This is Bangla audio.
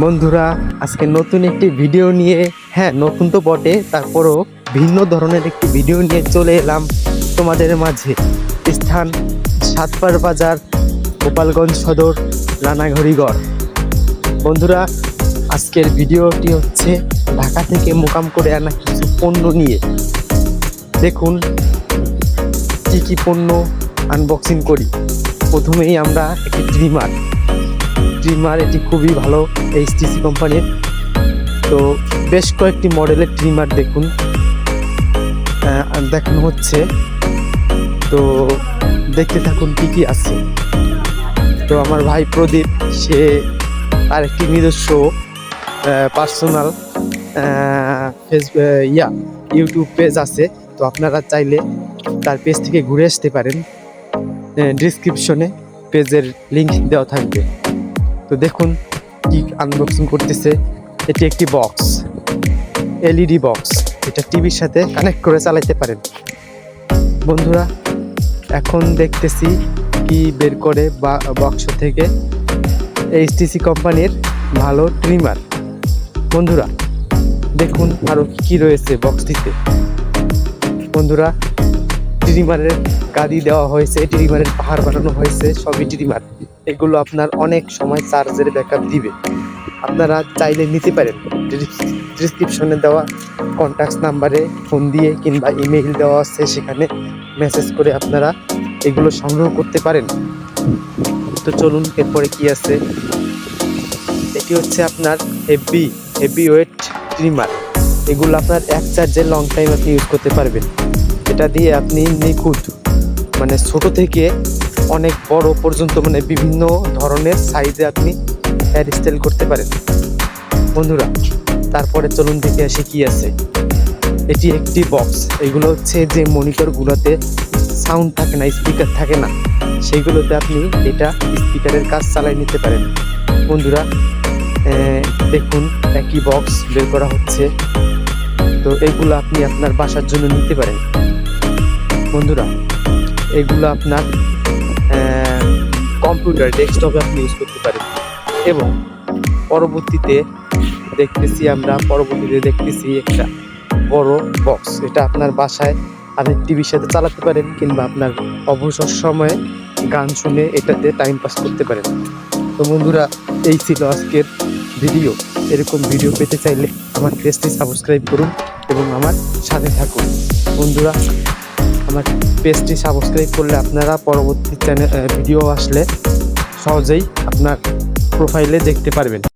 বন্ধুরা, আজকে নতুন একটি ভিডিও নিয়ে হ্যাঁ নতুন তো বটে, তারপরও ভিন্ন ধরনের একটি ভিডিও নিয়ে চলে এলাম তোমাদের মাঝে। স্থান সাতপার বাজার, গোপালগঞ্জ সদর, রানাঘড়িগড়। বন্ধুরা, আজকের ভিডিওটি হচ্ছে ঢাকা থেকে মোকাম করে আনা কিছু পণ্য নিয়ে। দেখুন, কী কী পণ্য আনবক্সিং করি। প্রথমেই আমরা একটি ট্রিমার ট্রিমার এটি খুবই ভালো এইচটিসি কোম্পানির তো বেশ কয়েকটি মডেলের ট্রিমার দেখুন। দেখানো হচ্ছে। তো দেখতে থাকুন কী কী আছে। তো আমার ভাই প্রদীপ, সে তার একটি নিজস্ব পার্সোনাল ইয়া ইউটিউব পেজ আছে। তো আপনারা চাইলে তার পেজ থেকে ঘুরে আসতে পারেন। ডিসক্রিপশনে পেজের লিঙ্ক দেওয়া থাকবে। তো দেখুন কি আনবক্সিং করতেছে। এটি একটি বক্স এলইডি বক্স এটা টিভির সাথে কানেক্ট করে চালাইতে পারেন। বন্ধুরা, এখন দেখতেছি কি বের করে বা বক্স থেকে এইচটিসি কোম্পানির ভালো ট্রিমার বন্ধুরা, দেখুন আরও কি রয়েছে বক্সটিতে বন্ধুরা ট্রিমারের গাদি দেওয়া হয়েছে ট্রিমারের পাহাড় বানানো হয়েছে, সবই ট্রিমার এগুলো আপনার অনেক সময় চার্জের ব্যাকআপ দিবে। আপনারা চাইলে নিতে পারেন। ডিসক্রিপশনে দেওয়া কন্ট্যাক্ট নাম্বারে ফোন দিয়ে কিংবা ইমেইল দেওয়া আছে সেখানে মেসেজ করে আপনারা এগুলো সংগ্রহ করতে পারেন। তো চলুন এরপরে কি আছে? এটি হচ্ছে আপনার হেভি হেভি ওয়েট ট্রিমার এগুলো আপনার এক চার্জে লং টাইম আপনি ইউজ করতে পারবেন। এটা দিয়ে আপনি নিখুঁত মানে ছোট থেকে অনেক বড় পর্যন্ত মানে বিভিন্ন ধরনের সাইজে আপনি হেয়ার স্টাইল করতে পারেন। বন্ধুরা, তারপরে চলুন দেখে আসি কি আছে। এটি একটি বক্স এগুলো হচ্ছে যে মনিটরগুলোতে সাউন্ড থাকে না স্পিকার থাকে না। সেইগুলোতে আপনি এটা স্পিকারের কাজ চালাই নিতে পারেন। বন্ধুরা দেখুন, একই বক্স বের করা হচ্ছে। তো এগুলো আপনি আপনার বাসার জন্য নিতে পারেন। বন্ধুরা, এগুলো আপনার কম্পিউটার ডেস্কটপে আপনি ইউজ করতে পারেন। এবং পরবর্তীতে দেখতেছি আমরা, পরবর্তীতে দেখতেছি একটা বড় বক্স এটা আপনার বাসায় আপনি টিভির সাথে চালাতে পারেন কিংবা আপনার অবসর সময়ে গান শুনে এটাতে টাইম পাস করতে পারেন। তো বন্ধুরা, এই ছিল আজকের ভিডিও এরকম ভিডিও পেতে চাইলে আমার পেজটি সাবস্ক্রাইব করুন এবং আমার সাথে থাকুন। বন্ধুরা আমার পেজটি সাবস্ক্রাইব করলে আপনারা পরবর্তী চ্যানেল ভিডিও আসলে সহজেই আপনার প্রোফাইলে দেখতে পারবেন।